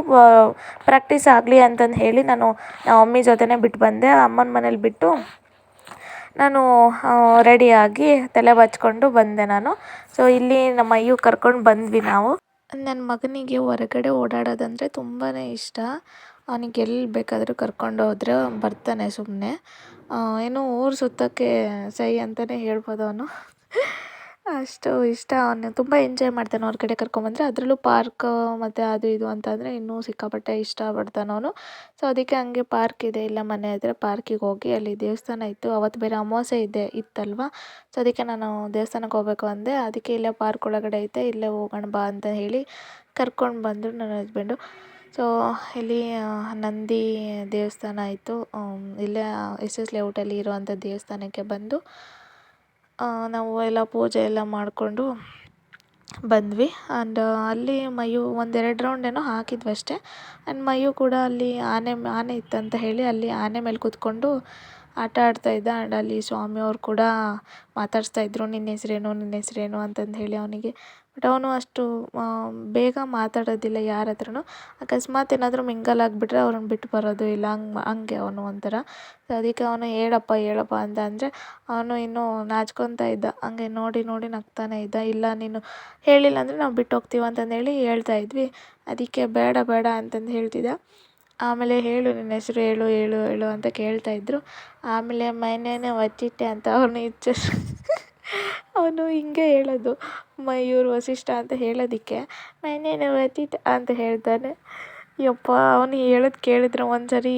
ಪ್ರಾಕ್ಟೀಸ್ ಆಗಲಿ ಅಂತಂದು ಹೇಳಿ ನಾನು ನಮ್ಮ ಮಮ್ಮಿ ಜೊತೆನೇ ಬಿಟ್ಟು ಬಂದೆ. ಅಮ್ಮನ ಮನೇಲಿ ಬಿಟ್ಟು ನಾನು ರೆಡಿಯಾಗಿ ತಲೆ ಬಾಚಿಕೊಂಡು ಬಂದೆ ನಾನು. ಸೊ ಇಲ್ಲಿ ನಮ್ಮ ಅಯ್ಯು ಕರ್ಕೊಂಡು ಬಂದ್ವಿ ನಾವು. ನನ್ನ ಮಗನಿಗೆ ಹೊರಗಡೆ ಓಡಾಡೋದಂದರೆ ತುಂಬಾ ಇಷ್ಟ. ಅವನಿಗೆ ಎಲ್ಲಿ ಬೇಕಾದರೂ ಕರ್ಕೊಂಡು ಹೋದರೆ ಬರ್ತಾನೆ ಸುಮ್ಮನೆ ಏನು ಊರು ಸುತ್ತೋಕ್ಕೆ ಸೈ ಅಂತಲೇ ಹೇಳ್ಬೋದು ಅವನು. ಅಷ್ಟು ಇಷ್ಟ. ಅವನು ತುಂಬ ಎಂಜಾಯ್ ಮಾಡ್ತಾನೆ ಹೊರ್ಗಡೆ ಕರ್ಕೊಂಬಂದರೆ. ಅದರಲ್ಲೂ ಪಾರ್ಕ್ ಮತ್ತು ಅದು ಇದು ಅಂತಂದರೆ ಇನ್ನೂ ಸಿಕ್ಕಾಪಟ್ಟೆ ಇಷ್ಟಪಡ್ತಾನೆ ಅವನು. ಸೊ ಅದಕ್ಕೆ ಹಂಗೆ ಪಾರ್ಕ್ ಇದೆ. ಇಲ್ಲ ಮನೆ ಹತ್ರ ಪಾರ್ಕಿಗೆ ಹೋಗಿ ಅಲ್ಲಿ ದೇವಸ್ಥಾನ ಇತ್ತು. ಅವತ್ತು ಬೇರೆ ಅಮಾವಾಸ್ಯೆ ಇದೆ, ಇತ್ತಲ್ವ? ಸೊ ಅದಕ್ಕೆ ನಾನು ದೇವಸ್ಥಾನಕ್ಕೆ ಹೋಗ್ಬೇಕು ಅಂದೆ. ಅದಕ್ಕೆ ಇಲ್ಲೇ ಪಾರ್ಕ್ ಒಳಗಡೆ ಐತೆ. ಇಲ್ಲೇ ಹೋಗೋಣ ಬಾ ಅಂತ ಹೇಳಿ ಕರ್ಕೊಂಡು ಬಂದರು ನನ್ನ ಹಸ್ಬೆಂಡು ಸೊ ಇಲ್ಲಿ ನಂದಿ ದೇವಸ್ಥಾನ ಆಯಿತು ಇಲ್ಲೇ, ಎಸ್ ಎಸ್ ಲೇಔಟಲ್ಲಿ ಇರುವಂಥ ದೇವಸ್ಥಾನಕ್ಕೆ ಬಂದು ನಾವು ಎಲ್ಲ ಪೂಜೆ ಎಲ್ಲ ಮಾಡಿಕೊಂಡು ಬಂದ್ವಿ. ಆ್ಯಂಡ್ ಅಲ್ಲಿ ಮಯು ಒಂದೆರಡು ರೌಂಡ್ ಏನೋ ಹಾಕಿದ್ವಿ ಅಷ್ಟೇ. ಆ್ಯಂಡ್ ಮಯು ಕೂಡ ಅಲ್ಲಿ ಆನೆ ಆನೆ ಇತ್ತಂತ ಹೇಳಿ ಅಲ್ಲಿ ಆನೆ ಮೇಲೆ ಕೂತ್ಕೊಂಡು ಆಟ ಆಡ್ತಾ ಇದ್ದ. ಆ್ಯಂಡ್ ಅಲ್ಲಿ ಸ್ವಾಮಿಯವ್ರು ಕೂಡ ಮಾತಾಡಿಸ್ತಾ ಇದ್ದರು ನಿನ್ನ ಹೆಸರೇನು ನಿನ್ನ ಹೆಸರೇನು ಅಂತಂದು ಹೇಳಿ ಅವನಿಗೆ. ಬಟ್ ಅವನು ಅಷ್ಟು ಬೇಗ ಮಾತಾಡೋದಿಲ್ಲ ಯಾರ ಹತ್ರನೂ ಅಕಸ್ಮಾತ್ ಏನಾದರೂ ಮಿಂಗಲ್ ಆಗಿಬಿಟ್ರೆ ಅವ್ರನ್ನ ಬಿಟ್ಟು ಬರೋದು ಇಲ್ಲ, ಹಂಗೆ ಹಂಗೆ ಅವನು ಒಂಥರ. ಸೊ ಅದಕ್ಕೆ ಅವನು ಹೇಳಪ್ಪ ಹೇಳಪ್ಪ ಅಂತ ಅಂದರೆ ಅವನು ಇನ್ನೂ ನಾಚ್ಕೊತಾ ಇದ್ದ. ಹಂಗೆ ನೋಡಿ ನೋಡಿ ನಗ್ತಾನೆ ಇದ್ದ. ಇಲ್ಲ, ನೀನು ಹೇಳಿಲ್ಲ ಅಂದರೆ ನಾವು ಬಿಟ್ಟು ಹೋಗ್ತೀವಿ ಅಂತಂದೇಳಿ ಹೇಳ್ತಾ ಇದ್ವಿ. ಅದಕ್ಕೆ ಬೇಡ ಬೇಡ ಅಂತಂದು ಹೇಳ್ತಿದ್ದ. ಆಮೇಲೆ ಹೇಳು, ನಿನ್ನ ಹೆಸರು ಹೇಳು ಹೇಳು ಹೇಳು ಅಂತ ಕೇಳ್ತಾ ಇದ್ದರು ಆಮೇಲೆ ಮೈನೇನೆ ಒಚ್ಚಿಟ್ಟೆ ಅಂತ ಅವ್ರನ್ನ ಇಚ್ಛೆ ಅವನು ಹಿಂಗೆ ಹೇಳೋದು ಮಯೂರ್ ವಸಿಷ್ಠ ಅಂತ ಹೇಳೋದಕ್ಕೆ ಮೈನೇನು ವಚಿಟ್ ಅಂತ ಹೇಳ್ತಾನೆ. ಯಪ್ಪ, ಅವನು ಹೇಳೋದು ಕೇಳಿದ್ರೆ ಒಂದು ಸರಿ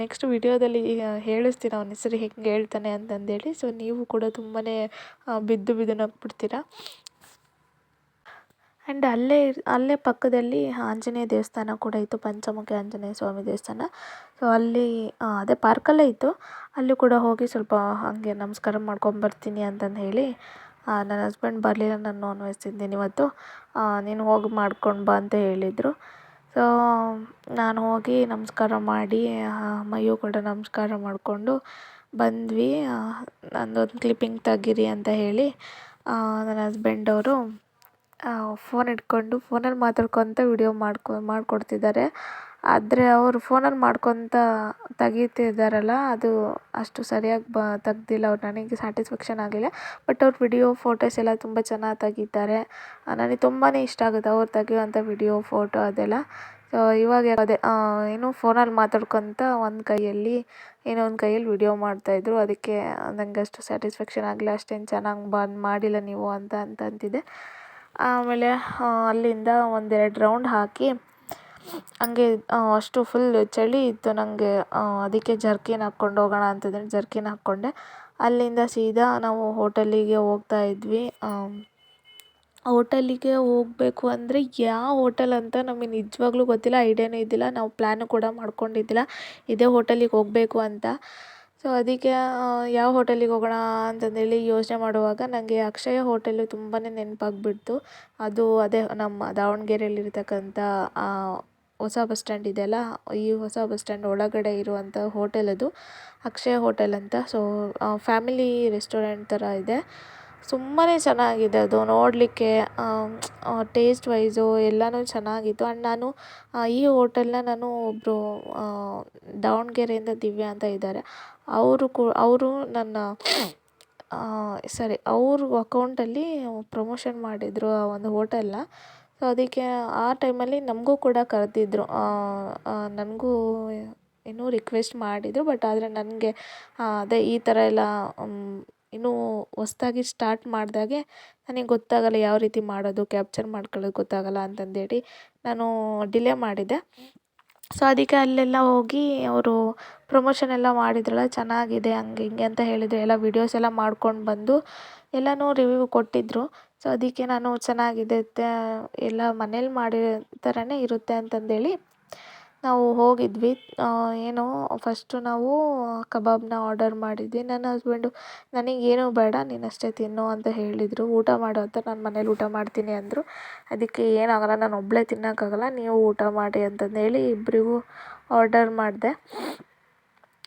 ನೆಕ್ಸ್ಟ್ ವಿಡಿಯೋದಲ್ಲಿ ಹೇಳಿಸ್ತೀನಿ ಅವನ ಹೆಸರು ಹೆಂಗೆ ಹೇಳ್ತಾನೆ ಅಂತಂದೇಳಿ. ಸೊ ನೀವು ಕೂಡ ತುಂಬಾ ಬಿದ್ದು ಬಿದ್ದು ನಗ್ಬಿಡ್ತೀರ ಆ್ಯಂಡ್ ಅಲ್ಲೇ ಅಲ್ಲೇ ಪಕ್ಕದಲ್ಲಿ ಆಂಜನೇಯ ದೇವಸ್ಥಾನ ಕೂಡ ಇತ್ತು, ಪಂಚಮುಖಿ ಆಂಜನೇಯ ಸ್ವಾಮಿ ದೇವಸ್ಥಾನ. ಸೊ ಅಲ್ಲಿ ಅದೇ ಪಾರ್ಕಲ್ಲೇ ಇತ್ತು. ಅಲ್ಲಿ ಕೂಡ ಹೋಗಿ ಸ್ವಲ್ಪ ಹಾಗೆ ನಮಸ್ಕಾರ ಮಾಡ್ಕೊಂಬರ್ತೀನಿ ಅಂತಂದು ಹೇಳಿ ನನ್ನ ಹಸ್ಬೆಂಡ್ ಬರಲಿಲ್ಲ, ನಾನು ನಾನ್ ವೆಜ್ ತಿಂತೀನಿ ಇವತ್ತು ನೀನು ಹೋಗಿ ಮಾಡ್ಕೊಂಡು ಬಾ ಅಂತ ಹೇಳಿದರು. ಸೊ ನಾನು ಹೋಗಿ ನಮಸ್ಕಾರ ಮಾಡಿ ಮೈಯು ಕೂಡ ನಮಸ್ಕಾರ ಮಾಡಿಕೊಂಡು ಬಂದ್ವಿ. ನಂದೊಂದು ಕ್ಲಿಪ್ಪಿಂಗ್ ತೆಗೀರಿ ಅಂತ ಹೇಳಿ ನನ್ನ ಹಸ್ಬೆಂಡ್ ಅವರು ಫೋನ್ ಇಟ್ಕೊಂಡು ಫೋನಲ್ಲಿ ಮಾತಾಡ್ಕೊತ ವಿಡಿಯೋ ಮಾಡ್ಕೊ, ಮಾಡಿಕೊಡ್ತಿದ್ದಾರೆ. ಆದರೆ ಅವರು ಫೋನಲ್ಲಿ ಮಾಡ್ಕೊತ ತೆಗಿತಿದ್ದಾರಲ್ಲ ಅದು ಅಷ್ಟು ಸರಿಯಾಗಿ ಬ, ತೆಗ್ದಿಲ್ಲ. ಅವ್ರು ನನಗೆ ಸ್ಯಾಟಿಸ್ಫ್ಯಾಕ್ಷನ್ ಆಗಲಿಲ್ಲ. ಬಟ್ ಅವ್ರ ವಿಡಿಯೋ ಫೋಟೋಸ್ ಎಲ್ಲ ತುಂಬ ಚೆನ್ನಾಗಿ ತೆಗೀತಾರೆ. ನನಗೆ ತುಂಬಾ ಇಷ್ಟ ಆಗುತ್ತೆ ಅವ್ರು ತೆಗಿಯುವಂಥ ವಿಡಿಯೋ ಫೋಟೋ ಅದೆಲ್ಲ. ಸೊ ಇವಾಗ ಅದೇ ಏನು ಫೋನಲ್ಲಿ ಮಾತಾಡ್ಕೊತ ಒಂದು ಕೈಯಲ್ಲಿ ಏನೋ ಒಂದು ಕೈಯಲ್ಲಿ ವಿಡಿಯೋ ಮಾಡ್ತಾಯಿದ್ರು ಅದಕ್ಕೆ ನನಗೆ ಅಷ್ಟು ಸ್ಯಾಟಿಸ್ಫ್ಯಾಕ್ಷನ್ ಆಗಲಿಲ್ಲ. ಅಷ್ಟೇನು ಚೆನ್ನಾಗಿ ಬಂದು ಮಾಡಿಲ್ಲ ನೀವು ಅಂತ ಅಂತ ಆಮೇಲೆ ಅಲ್ಲಿಂದ ಒಂದೆರಡು ರೌಂಡ್ ಹಾಕಿ, ಹಂಗೆ ಅಷ್ಟು ಫುಲ್ ಚಳಿ ಇತ್ತು. ನನಗೆ ಅದಕ್ಕೆ ಜರ್ಕಿನ್ ಹಾಕ್ಕೊಂಡು ಹೋಗೋಣ ಅಂತಂದರೆ ಜರ್ಕಿನ್ ಹಾಕ್ಕೊಂಡೆ. ಅಲ್ಲಿಂದ ಸೀದಾ ನಾವು ಹೋಟೆಲ್ಲಿಗೆ ಹೋಗ್ತಾ ಇದ್ವಿ. ಹೋಟೆಲಿಗೆ ಹೋಗಬೇಕು ಅಂದರೆ ಯಾವ ಹೋಟೆಲ್ ಅಂತ ನಮಗೆ ನಿಜವಾಗ್ಲೂ ಗೊತ್ತಿಲ್ಲ, ಐಡಿಯಾನೂ ಇದ್ದಿಲ್ಲ. ನಾವು ಪ್ಲ್ಯಾನು ಕೂಡ ಮಾಡ್ಕೊಂಡಿದ್ದಿಲ್ಲ, ಇದೇ ಹೋಟೆಲಿಗೆ ಹೋಗಬೇಕು ಅಂತ. ಸೊ ಅದಕ್ಕೆ ಯಾವ ಹೋಟೆಲಿಗೆ ಹೋಗೋಣ ಅಂತಂದೇಳಿ ಯೋಚನೆ ಮಾಡುವಾಗ ನನಗೆ ಅಕ್ಷಯ ಹೋಟೆಲು ತುಂಬಾ ನೆನಪಾಗ್ಬಿಡ್ತು. ಅದು ಅದೇ ನಮ್ಮ ದಾವಣಗೆರೆಯಲ್ಲಿರ್ತಕ್ಕಂಥ ಹೊಸ ಬಸ್ ಸ್ಟ್ಯಾಂಡ್ ಇದೆಯಲ್ಲ ಈ ಹೊಸ ಬಸ್ ಸ್ಟ್ಯಾಂಡ್ ಒಳಗಡೆ ಇರುವಂಥ ಹೋಟೆಲ್ ಅದು, ಅಕ್ಷಯ ಹೋಟೆಲ್ ಅಂತ. ಸೊ ಫ್ಯಾಮಿಲಿ ರೆಸ್ಟೋರೆಂಟ್ ಥರ ಇದೆ. ತುಂಬಾ ಚೆನ್ನಾಗಿದೆ ಅದು ನೋಡಲಿಕ್ಕೆ ಟೇಸ್ಟ್ ವೈಸು ಎಲ್ಲನೂ ಚೆನ್ನಾಗಿತ್ತು. ಆ್ಯಂಡ್ ನಾನು ಈ ಹೋಟೆಲ್ನ ನಾನು ಒಬ್ಬರು ದಾವಣಗೆರೆಯಿಂದ ದಿವ್ಯಾ ಅಂತ ಇದ್ದಾರೆ. ಅವರು ಕು, ಅವರು ನನ್ನ ಸಾರಿ, ಅವ್ರ ಅಕೌಂಟಲ್ಲಿ ಪ್ರಮೋಷನ್ ಮಾಡಿದರು ಆ ಒಂದು ಹೋಟೆಲ್ನ. ಸೊ ಅದಕ್ಕೆ ಆ ಟೈಮಲ್ಲಿ ನಮಗೂ ಕೂಡ ಕರೆದಿದ್ರು. ನನಗೂ ಇನ್ನೂ ರಿಕ್ವೆಸ್ಟ್ ಮಾಡಿದರು, ಬಟ್ ಆದರೆ ನನಗೆ ಅದೇ ಈ ಥರ ಎಲ್ಲ ಇನ್ನೂ ಹೊಸ್ದಾಗಿ ಸ್ಟಾರ್ಟ್ ಮಾಡಿದಾಗೆ ನನಗೆ ಗೊತ್ತಾಗಲ್ಲ ಯಾವ ರೀತಿ ಮಾಡೋದು, ಕ್ಯಾಪ್ಚರ್ ಮಾಡ್ಕೊಳ್ಳೋದು ಗೊತ್ತಾಗಲ್ಲ ಅಂತಂದೇಳಿ ನಾನು ಡಿಲೇ ಮಾಡಿದೆ. ಸೊ ಅದಕ್ಕೆ ಅಲ್ಲೆಲ್ಲ ಹೋಗಿ ಅವರು ಪ್ರಮೋಷನ್ ಎಲ್ಲ ಮಾಡಿದ್ರಲ್ಲ, ಚೆನ್ನಾಗಿದೆ ಹಂಗೆ ಹಿಂಗೆ ಅಂತ ಹೇಳಿದ್ರು. ಎಲ್ಲ ವೀಡಿಯೋಸ್ ಎಲ್ಲ ಮಾಡ್ಕೊಂಡು ಬಂದು ಎಲ್ಲನೂ ರಿವ್ಯೂ ಕೊಟ್ಟಿದ್ದರು ಸೊ ಅದಕ್ಕೆ ನಾನು ಚೆನ್ನಾಗಿದೆ ಎಲ್ಲ ಮನೇಲಿ ಮಾಡಿರೋ ಥರನೇ ಇರುತ್ತೆ ಅಂತಂದೇಳಿ ನಾವು ಹೋಗಿದ್ವಿ. ಏನು ಫಸ್ಟು ನಾವು ಕಬಾಬ್ನ ಆರ್ಡರ್ ಮಾಡಿದ್ವಿ. ನನ್ನ ಹಸ್ಬೆಂಡು ನನಗೇನೂ ಬೇಡ, ನೀನು ಅಷ್ಟೇ ತಿನ್ನು ಅಂತ ಹೇಳಿದರು. ಊಟ ಮಾಡು ಅಂತ ನಾನು ಮನೇಲಿ ಊಟ ಮಾಡ್ತೀನಿ ಅಂದರು. ಅದಕ್ಕೆ ಏನಾಗಲ್ಲ, ನಾನು ಒಬ್ಬಳೇ ತಿನ್ನೋಕ್ಕಾಗಲ್ಲ, ನೀವು ಊಟ ಮಾಡಿ ಅಂತಂದೇಳಿ ಇಬ್ಬರಿಗೂ ಆರ್ಡರ್ ಮಾಡಿದೆ.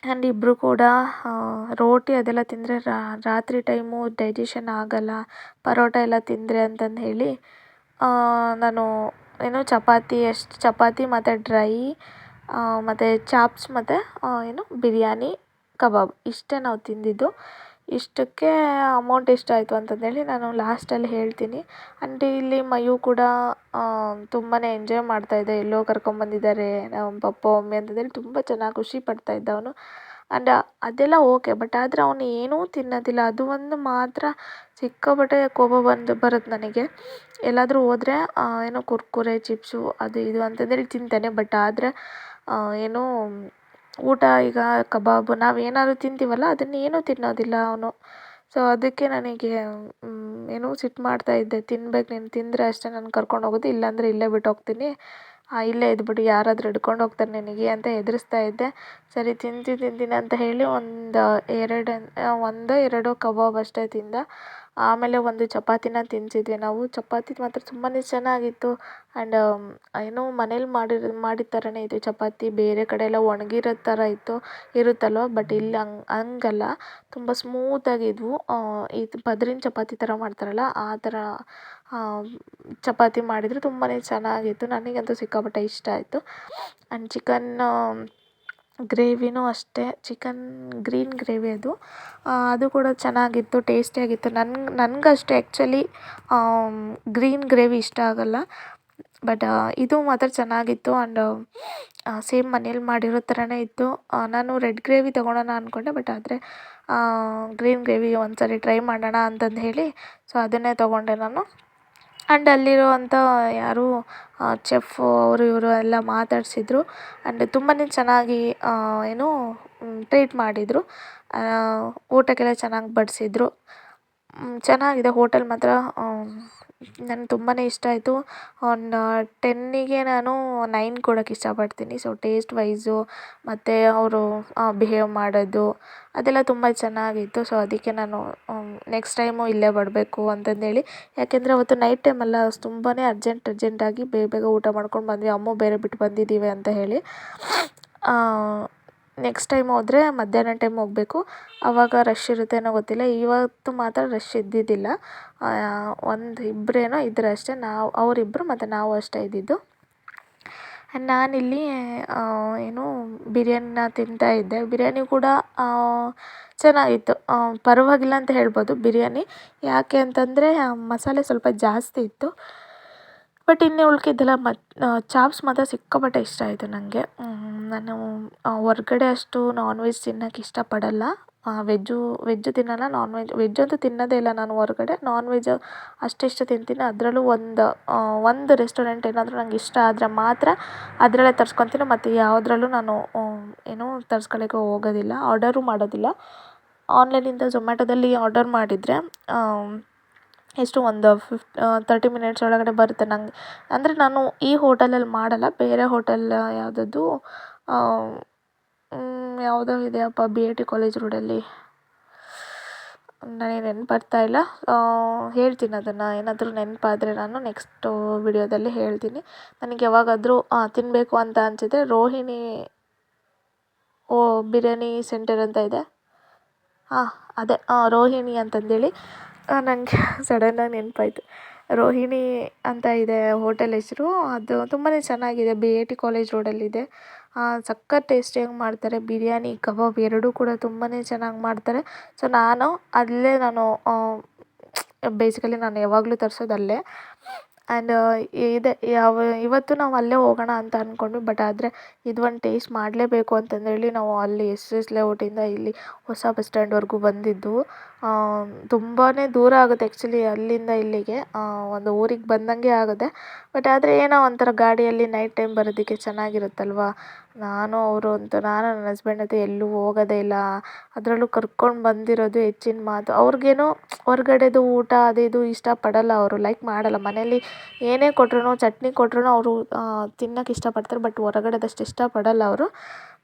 ಆ್ಯಂಡ್ ಇಬ್ಬರು ಕೂಡ ರೋಟಿ ಅದೆಲ್ಲ ತಿಂದರೆ ರಾತ್ರಿ ಟೈಮು ಡೈಜೆಷನ್ ಆಗೋಲ್ಲ, ಪರೋಟ ಎಲ್ಲ ತಿಂದರೆ ಅಂತಂದು ಹೇಳಿ ನಾನು ಏನು ಚಪಾತಿ ಎಷ್ಟು ಚಪಾತಿ ಮತ್ತು ಡ್ರೈ ಮತ್ತು ಚಾಪ್ಸ್ ಮತ್ತು ಏನು ಬಿರಿಯಾನಿ, ಕಬಾಬ್ ಇಷ್ಟೇ ನಾವು ತಿಂದಿದ್ದು. ಇಷ್ಟಕ್ಕೆ ಅಮೌಂಟ್ ಎಷ್ಟಾಯಿತು ಅಂತಂದೇಳಿ ನಾನು ಲಾಸ್ಟಲ್ಲಿ ಹೇಳ್ತೀನಿ. ಆ್ಯಂಡ್ ಇಲ್ಲಿ ಮಯು ಕೂಡ ತುಂಬಾ ಎಂಜಾಯ್ ಮಾಡ್ತಾಯಿದ್ದ ಎಲ್ಲೋ ಕರ್ಕೊಂಬಂದಿದ್ದಾರೆ, ನಮ್ಮ ಪಪ್ಪ, ಮಮ್ಮಿ ಅಂತಂದೇಳಿ ತುಂಬ ಚೆನ್ನಾಗಿ ಖುಷಿ ಪಡ್ತಾಯಿದ್ದ ಅವನು. ಆ್ಯಂಡ್ ಅದೆಲ್ಲ ಓಕೆ ಬಟ್ ಆದರೆ ಅವನು ಏನೂ ತಿನ್ನೋದಿಲ್ಲ. ಅದು ಒಂದು ಮಾತ್ರ ಸಿಕ್ಕಾಪಟ್ಟೆ ಕೋಪ ಬಂದು ಬರುತ್ತೆ ನನಗೆ. ಎಲ್ಲಾದರೂ ಹೋದ್ರೆ ಏನೋ ಕುರ್ಕುರೆ, ಚಿಪ್ಸು, ಅದು ಇದು ಅಂತಂದೇಳಿ ತಿಂತಾನೆ. ಬಟ್ ಆದರೆ ಏನು ಊಟ, ಈಗ ಕಬಾಬು ನಾವು ಏನಾದ್ರು ತಿಂತೀವಲ್ಲ ಅದನ್ನೇನು ಏನೂ ತಿನ್ನೋದಿಲ್ಲ ಅವನು. ಸೊ ಅದಕ್ಕೆ ನನಗೆ ಏನೋ ಸಿಟ್ಟು ಮಾಡ್ತಾಯಿದ್ದೆ ತಿನ್ಬೇಕು ನೀನು ತಿಂದರೆ ಅಷ್ಟೇ ನಾನು ಕರ್ಕೊಂಡು ಹೋಗೋದು, ಇಲ್ಲಾಂದರೆ ಇಲ್ಲೇ ಬಿಟ್ಟು ಹೋಗ್ತೀನಿ. ಇಲ್ಲೇ ಇದ್ಬಿಡು, ಯಾರಾದರೂ ಹಿಡ್ಕೊಂಡು ಹೋಗ್ತಾರೆ ನಿನಗೆ ಅಂತ ಹೆದರಿಸ್ತಾ ಇದ್ದೆ. ಸರಿ ತಿಂತೀನಿ ತಿಂತೀನಿ ಅಂತ ಹೇಳಿ ಒಂದು ಎರಡು ಒಂದೋ, ಎರಡೋ ಕಬಾಬ್ ಅಷ್ಟೇ ತಿಂದ. ಆಮೇಲೆ ಒಂದು ಚಪಾತಿನ ತಿನ್ನಿಸಿದ್ವಿ ನಾವು ಚಪಾತಿ ಮಾತ್ರ ತುಂಬಾ ಚೆನ್ನಾಗಿತ್ತು. ಆ್ಯಂಡ್ ಏನೋ ಮನೇಲಿ ಮಾಡಿರೋ, ಮಾಡಿದ ಥರನೇ ಇದೆ ಚಪಾತಿ. ಬೇರೆ ಕಡೆ ಎಲ್ಲ ಒಣಗಿರೋ ಥರ ಇತ್ತು, ಇರುತ್ತಲ್ವ? ಬಟ್ ಇಲ್ಲಿ, ಹಂಗೆ, ಹಂಗಲ್ಲ. ತುಂಬ ಸ್ಮೂತಾಗಿದ್ವು ಇದು ಪದ್ರಿನ ಚಪಾತಿ ಥರ ಮಾಡ್ತಾರಲ್ಲ, ಆ ಥರ ಚಪಾತಿ ಮಾಡಿದರೆ ತುಂಬಾ ಚೆನ್ನಾಗಿತ್ತು. ನನಗಂತೂ ಸಿಕ್ಕಾಪಟ್ಟೆ ಇಷ್ಟ ಆಯಿತು. ಆ್ಯಂಡ್ ಚಿಕನ್ ಗ್ರೇವಿನೂ ಅಷ್ಟೇ, ಚಿಕನ್, ಗ್ರೀನ್ ಗ್ರೇವಿ ಅದು. ಅದು ಕೂಡ ಚೆನ್ನಾಗಿತ್ತು, ಟೇಸ್ಟಿಯಾಗಿತ್ತು. ನನ್ಗೆ ನನಗಷ್ಟೇ ಆ್ಯಕ್ಚುಲಿ ಗ್ರೀನ್ ಗ್ರೇವಿ ಇಷ್ಟ ಆಗೋಲ್ಲ. ಬಟ್ ಇದು ಮಾತ್ರ ಚೆನ್ನಾಗಿತ್ತು ಆ್ಯಂಡ್ ಸೇಮ್ ಮನೇಲಿ ಮಾಡಿರೋ ಥರನೇ ಇತ್ತು. ನಾನು ರೆಡ್ ಗ್ರೇವಿ ತೊಗೊಳೋಣ ಅಂದ್ಕೊಂಡೆ ಬಟ್ ಆದರೆ ಗ್ರೀನ್ ಗ್ರೇವಿ ಒಂದು ಸರಿ ಟ್ರೈ ಮಾಡೋಣ ಅಂತಂದು ಹೇಳಿ, ಸೊ ಅದನ್ನೇ ತೊಗೊಂಡೆ ನಾನು. ಆ್ಯಂಡ್ ಅಲ್ಲಿರುವಂಥ ಯಾರು ಚೆಫು ಅವರು, ಇವರು ಎಲ್ಲ ಮಾತಾಡಿಸಿದ್ರು. ಆ್ಯಂಡ್ ತುಂಬಾ ಚೆನ್ನಾಗಿ ಏನು ಟ್ರೀಟ್ ಮಾಡಿದರು. ಊಟಕ್ಕೆಲ್ಲ ಚೆನ್ನಾಗಿ ಬಡಿಸಿದ್ರು. ಚೆನ್ನಾಗಿದೆ. ಹೋಟೆಲ್ ಮಾತ್ರ ನನ್ಗೆ ತುಂಬಾ ಇಷ್ಟ ಆಯಿತು. ಒನ್ ಟೆನ್ನಿಗೆ ನಾನು ನೈನ್ ಕೊಡೋಕೆ ಇಷ್ಟಪಡ್ತೀನಿ. ಸೊ ಟೇಸ್ಟ್ ವೈಸು ಮತ್ತು ಅವರು ಬಿಹೇವ್ ಮಾಡೋದು, ಅದೆಲ್ಲ ತುಂಬ ಚೆನ್ನಾಗಿತ್ತು. ಸೊ ಅದಕ್ಕೆ ನಾನು ನೆಕ್ಸ್ಟ್ ಟೈಮು ಇಲ್ಲೇ ಬರಬೇಕು ಅಂತಂದೇಳಿ. ಯಾಕೆಂದರೆ ಅವತ್ತು ನೈಟ್ ಟೈಮಲ್ಲ ತುಂಬಾ ಅರ್ಜೆಂಟ್ ಅರ್ಜೆಂಟಾಗಿ ಬೇಗ ಬೇಗ ಊಟ ಮಾಡ್ಕೊಂಡು ಬಂದ್ವಿ. ಅಮ್ಮ ಬೇರೆ ಬಿಟ್ಟು ಬಂದಿದ್ದೀವಿ ಅಂತ ಹೇಳಿ. ನೆಕ್ಸ್ಟ್ ಟೈಮ್ ಹೋದರೆ ಮಧ್ಯಾಹ್ನ ಟೈಮ್ ಹೋಗಬೇಕು. ಆವಾಗ ರಶ್ ಇರುತ್ತೇನೋ ಗೊತ್ತಿಲ್ಲ. ಇವತ್ತು ಮಾತ್ರ ರಶ್ ಇದ್ದಿದ್ದಿಲ್ಲ. ಒಂದು ಇಬ್ಬರೇನೋ ಇದ್ರು ಅಷ್ಟೇ. ನಾವು ಅವರಿಬ್ಬರು ಮತ್ತು ನಾವು ಅಷ್ಟೇ ಇದ್ದಿದ್ದು. ನಾನಿಲ್ಲಿ ಏನು ಬಿರಿಯಾನಿನ ತಿಂತಾ ಇದ್ದೆ. ಬಿರಿಯಾನಿ ಕೂಡ ಚೆನ್ನಾಗಿತ್ತು. ಪರವಾಗಿಲ್ಲ ಅಂತ ಹೇಳ್ಬೋದು ಬಿರಿಯಾನಿ. ಯಾಕೆ ಅಂತಂದರೆ ಮಸಾಲೆ ಸ್ವಲ್ಪ ಜಾಸ್ತಿ ಇತ್ತು. ಬಟ್ ಇನ್ನು ಉಳ್ಕಿದ್ದೆಲ್ಲ ಮತ್ತು ಚಾಪ್ಸ್ ಮಾತ್ರ ಸಿಕ್ಕಾಪಟ್ಟೆ ಇಷ್ಟ ಆಯಿತು ನನಗೆ ನಾನು ಹೊರ್ಗಡೆ ಅಷ್ಟು ನಾನ್ ವೆಜ್ ತಿನ್ನೋಕೆ ಇಷ್ಟಪಡಲ್ಲ. ವೆಜ್ಜು ವೆಜ್ಜು ತಿನ್ನಲ್ಲ ನಾನ್ ವೆಜ್ ವೆಜ್ ಅಂತೂ ತಿನ್ನೋದೇ ಇಲ್ಲ ನಾನು ಹೊರ್ಗಡೆ. ನಾನ್ ವೆಜ್ ಅಷ್ಟಿಷ್ಟು ತಿಂತೀನಿ. ಅದರಲ್ಲೂ ಒಂದು ಒಂದು ರೆಸ್ಟೋರೆಂಟ್ ಏನಾದರೂ ನಂಗೆ ಇಷ್ಟ ಆದರೆ ಮಾತ್ರ ಅದರಲ್ಲೇ ತರ್ಸ್ಕೊತೀನಿ. ಮತ್ತು ಯಾವುದ್ರಲ್ಲೂ ನಾನು ಏನು ತರ್ಸ್ಕೊಳ್ಳೋಕೆ ಹೋಗೋದಿಲ್ಲ. ಆರ್ಡರು ಮಾಡೋದಿಲ್ಲ. ಆನ್ಲೈನಿಂದ ಝೊಮ್ಯಾಟೊದಲ್ಲಿ ಆರ್ಡರ್ ಮಾಡಿದರೆ ಎಷ್ಟು ಒಂದು ಫಿಫ್ಟ್ ತರ್ಟಿ ಮಿನಿಟ್ಸ್ ಒಳಗಡೆ ಬರುತ್ತೆ ನಂಗೆ. ಅಂದರೆ ನಾನು ಈ ಹೋಟೆಲಲ್ಲಿ ಮಾಡಲ್ಲ, ಬೇರೆ ಹೋಟೆಲ್ ಯಾವುದದು ಯಾವುದೋ ಇದೆಯಪ್ಪ ಬಿ ಐ ಟಿ ಕಾಲೇಜ್ ರೋಡಲ್ಲಿ ನನಗೆ ನೆನ್ಪು ಬರ್ತಾ ಇಲ್ಲ. ಹೇಳ್ತೀನಿ ಅದನ್ನು, ಏನಾದರೂ ನೆನಪಾದರೆ ನಾನು ನೆಕ್ಸ್ಟು ವಿಡಿಯೋದಲ್ಲಿ ಹೇಳ್ತೀನಿ. ನನಗೆ ಯಾವಾಗಾದರೂ ತಿನ್ನಬೇಕು ಅಂತ ಅನಿಸಿದ್ರೆ ರೋಹಿಣಿ, ಓ, ಬಿರಿಯಾನಿ ಸೆಂಟರ್ ಅಂತ ಇದೆ. ಹಾಂ, ಅದೇ ರೋಹಿಣಿ ಅಂತಂದೇಳಿ. ನನಗೆ ಸಡನ್ನಾಗಿ ನೆನಪಾಯ್ತು. ರೋಹಿಣಿ ಅಂತ ಇದೆ ಹೋಟೆಲ್ ಹೆಸರು. ಅದು ತುಂಬಾ ಚೆನ್ನಾಗಿದೆ. ಬಿ ಐ ಟಿ ಕಾಲೇಜ್ ರೋಡಲ್ಲಿದೆ. ಸಕ್ಕತ್ ಟೇಸ್ಟಿಯಾಗಿ ಮಾಡ್ತಾರೆ. ಬಿರಿಯಾನಿ, ಕಬಾಬ್ ಎರಡೂ ಕೂಡ ತುಂಬಾ ಚೆನ್ನಾಗಿ ಮಾಡ್ತಾರೆ. ಸೊ, ನಾನು ಅಲ್ಲೇ ನಾನು ಬೇಸಿಕಲಿ ನಾನು ಯಾವಾಗಲೂ ತರಿಸೋದು ಅಲ್ಲೇ ಆ್ಯಂಡ್ ಇದೆ, ಯಾವ, ಇವತ್ತು ನಾವು ಅಲ್ಲೇ ಹೋಗೋಣ ಅಂತ ಅಂದ್ಕೊಂಡ್ವಿ ಬಟ್ ಆದರೆ ಇದು ಒಂದು ಟೇಸ್ಟ್ ಮಾಡಲೇಬೇಕು ಅಂತಂದೇಳಿ ನಾವು ಅಲ್ಲಿ ಎಸ್ ಎಸ್ ಲೇಔಟಿಂದ ಇಲ್ಲಿ ಹೊಸ ಬಸ್ ಸ್ಟ್ಯಾಂಡ್ವರೆಗೂ ಬಂದಿದ್ದು. ತುಂಬಾ ದೂರ ಆಗುತ್ತೆ ಆ್ಯಕ್ಚುಲಿ ಅಲ್ಲಿಂದ ಇಲ್ಲಿಗೆ. ಒಂದು ಊರಿಗೆ ಬಂದಂಗೆ ಆಗುತ್ತೆ. ಬಟ್ ಆದರೆ ಏನೋ ಒಂಥರ ಗಾಡಿಯಲ್ಲಿ ನೈಟ್ ಟೈಮ್ ಬರೋದಕ್ಕೆ ಚೆನ್ನಾಗಿರುತ್ತಲ್ವ? ನಾನು, ಅವರು ಅಂತೂ, ನಾನು ನನ್ನ ಹಸ್ಬೆಂಡ್ ಅಂತೂ ಎಲ್ಲೂ ಹೋಗೋದೇ ಇಲ್ಲ. ಅದರಲ್ಲೂ ಕರ್ಕೊಂಡು ಬಂದಿರೋದು ಹೆಚ್ಚಿನ ಮಾತು. ಅವ್ರಿಗೇನೋ ಹೊರ್ಗಡೆದು ಊಟ, ಅದು ಇದು ಇಷ್ಟಪಡಲ್ಲ ಅವರು. ಲೈಕ್ ಮಾಡಲ್ಲ. ಮನೇಲಿ ಏನೇ ಕೊಟ್ರೂ ಚಟ್ನಿ ಕೊಟ್ರೂ ಅವರು ತಿನ್ನೋಕೆ ಇಷ್ಟಪಡ್ತಾರೆ. ಬಟ್ ಹೊರಗಡೆದಷ್ಟು ಇಷ್ಟಪಡಲ್ಲ ಅವರು.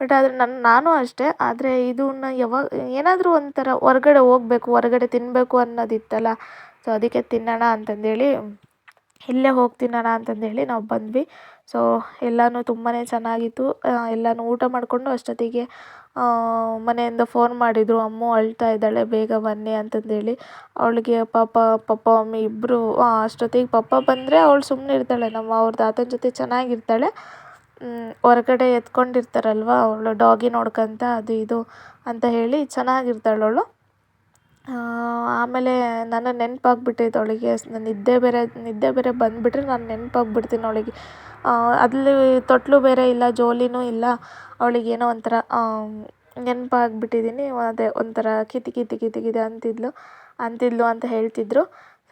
ಬಟ್ ಆದರೆ ನನ್ನ ನಾನು ಅಷ್ಟೇ. ಆದರೆ ಇದನ್ನ ಯಾವಾಗ ಏನಾದರೂ ಒಂಥರ ಹೊರ್ಗಡೆ ಹೋಗ್ಬೇಕು, ಹೊರಗಡೆ ತಿನ್ನಬೇಕು ಅನ್ನೋದಿತ್ತಲ್ಲ. ಸೊ ಅದಕ್ಕೆ ತಿನ್ನೋಣ ಅಂತಂದೇಳಿ ಇಲ್ಲೇ ಹೋಗ್ತೀನಣ ಅಂತಂದು ಹೇಳಿ ನಾವು ಬಂದ್ವಿ. ಸೊ ಎಲ್ಲನೂ ತುಂಬಾ ಚೆನ್ನಾಗಿತ್ತು. ಎಲ್ಲನೂ ಊಟ ಮಾಡಿಕೊಂಡು ಅಷ್ಟೊತ್ತಿಗೆ ಮನೆಯಿಂದ ಫೋನ್ ಮಾಡಿದರು. ಅಮ್ಮು ಅಳ್ತಾ ಇದ್ದಾಳೆ, ಬೇಗ ಬನ್ನಿ ಅಂತಂದೇಳಿ ಅವಳಿಗೆ ಪಾಪ ಪಪ್ಪ ಮಮ್ಮಿ ಇಬ್ಬರು ಅಷ್ಟೊತ್ತಿಗೆ ಪಪ್ಪ ಬಂದರೆ ಅವಳು ಸುಮ್ಮನೆ ಇರ್ತಾಳೆ. ನಮ್ಮ ಅವ್ರ ತಾತನ ಜೊತೆ ಚೆನ್ನಾಗಿರ್ತಾಳೆ. ಹೊರಗಡೆ ಎತ್ಕೊಂಡಿರ್ತಾರಲ್ವ, ಅವಳು ಡಾಗಿ ನೋಡ್ಕೊಂತ ಅದು ಇದು ಅಂತ ಹೇಳಿ ಚೆನ್ನಾಗಿರ್ತಾಳೆ ಅವಳು. ಆಮೇಲೆ ನನಗೆ ನೆನಪಾಗ್ಬಿಟ್ಟೈತೆ ಅವಳಿಗೆ. ನಿದ್ದೆ ಬೇರೆ ನಿದ್ದೆ ಬೇರೆ ಬಂದುಬಿಟ್ರೆ ನಾನು ನೆನಪಾಗ್ಬಿಡ್ತೀನಿ ಅವಳಿಗೆ. ಅಲ್ಲಿ ತೊಟ್ಲು ಬೇರೆ ಇಲ್ಲ, ಜೋಲಿನೂ ಇಲ್ಲ. ಅವಳಿಗೇನೋ ಒಂಥರ ನೆನಪಾಗ್ಬಿಟ್ಟಿದ್ದೀನಿ. ಅದೇ ಒಂಥರ ಕಿತಿ ಕಿತಿ ಕಿತಿ ಕಿತಿ ಅಂತಿದ್ಲು ಅಂತಿದ್ಲು ಅಂತ ಹೇಳ್ತಿದ್ದರು